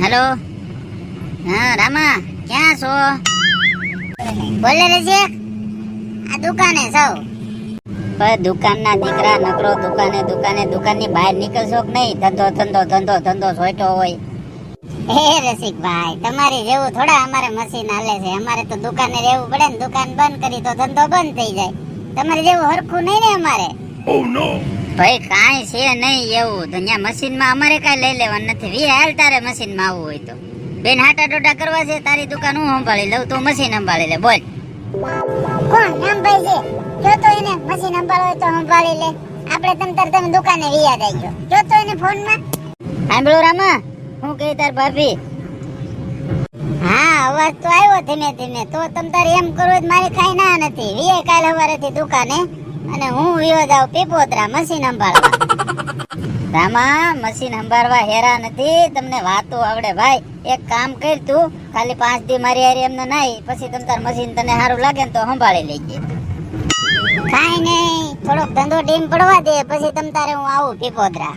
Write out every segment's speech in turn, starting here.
Hello. હા રામા ક્યાં છો? બોલે લેજે આ દુકાને સૌ બસ દુકાનના દીકરા નકરો દુકાને દુકાને દુકાનની બહાર નીકળશો કે નહીં? ધંધો ધંધો ધંધો ધંધો સોઈટો હોય. હે રસિકભાઈ તમારી જેવું થોડા અમારે મશીન હાલે છે. અમારે તો દુકાને રહેવું પડે ને દુકાન બંધ કરી તો ધંધો બંધ થઈ જાય. તમારે જેવું હરખું નહીં ને અમારે. ભાઈ કાંઈ છે નહીં એવું. તો ત્યાં મશીનમાં અમારે કાંઈ લઈ લેવાનું નથી. વી હાલ તારે મશીનમાં આવવું હોય તો. બેન હાટા ડોટા કરવા છે? તારી દુકાન હું સંભાળી લઉં? તું મશીન સંભાળી લે બોલ. કોણ? રામભાઈ છે. જો તો એને મશીન સંભાળો હોય તો સંભાળી લે. આપણે તમ તાર તમે દુકાને વિયા જાય ગયો જો તો એને ફોનમાં. સાંભળો રામા હું કહી તાર ભાભી. હા અવાજ તો આવ્યો ધીમે ધીમે. તો તમ તારે એમ કરવું મારી કાંઈ ના નથી. વિયે કાલ સવારેથી દુકાને. અને હું વિયો જાઉં પીપોતરા મશીન સંભાળવા. રામા, મશીન સંભાળવા હેરા નથી તમને વાતો આવડે ભાઈ. એક કામ કર તું. ખાલી પાંચ દી મારી હારી એમને નાઈ, પછી તમ તાર મશીન તને સારું લાગે ને તો સંભાળી લેજે. કાંઈ નહીં, થોડોક ધંધો ટીમ પડવા દે, પછી તમ તારે હું આવું પીપોતરા.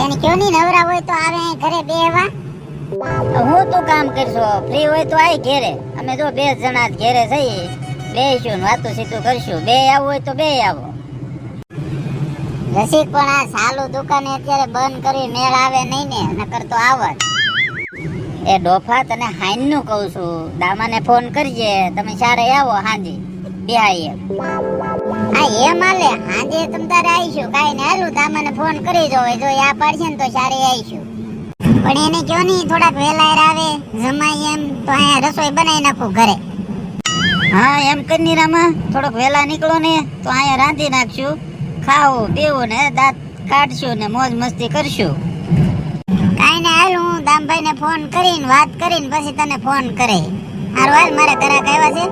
એને કયો નહીં નવરા હોય તો આવે ઘરે બેહવા હું તું કામ કરશો? ફ્રી હોય તો આય ઘેરે. અમે જો બે જણા ઘેરે જઈએ. બેસીશું વાતું સીધું કરશું. બે આવું હોય તો બે આવો. રસિક પણ આ સાલું દુકાને અત્યારે બંધ કરી મેળ આવે નહીં ને નકર તો આવત એ ડોફા તને હાઈનનું કહું છું. દામાને ફોન કરજે. તમે સારે આવો હાજી. બિહાઈએ. હા એ માલે હાજે તમ તારે આવીશું. કાંઈ ને હાલું દામાને ફોન કરી દો. જો આ પાડશે ને તો સારે આવીશું. પણ એને કયો નહીં થોડાક વહેલા આવે જમાય એમ તો અહીંયા રસોઈ બનાવી નાખું ઘરે. હા, એમ કરી રામા, થોડોક વહેલા નીકળો ને, તો અહીંયા રાંધી નાખશું. ખાવું પીવું ને દાંત કાઢશું ને મોજ મસ્તી કરશું. કાંઈ ને હાલ હું દામભાઈ ને ફોન કરીને વાત કરીને પછી તને ફોન કરે. હારું, હાલ, મારે કરાક આવ્યા છે.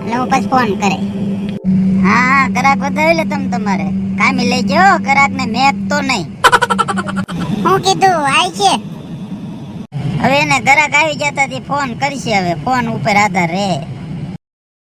એટલે હું પછી ફોન કરે. હા ગરાક વધાવી લે તમે તમારે. કામી લઈ જાઓ કરાક ને મેક તો નહીં. હું કીધું આવી છે હવે એને ગરાક આવી જતા ફોન કરશે, હવે ફોન ઉપર આધાર રહે.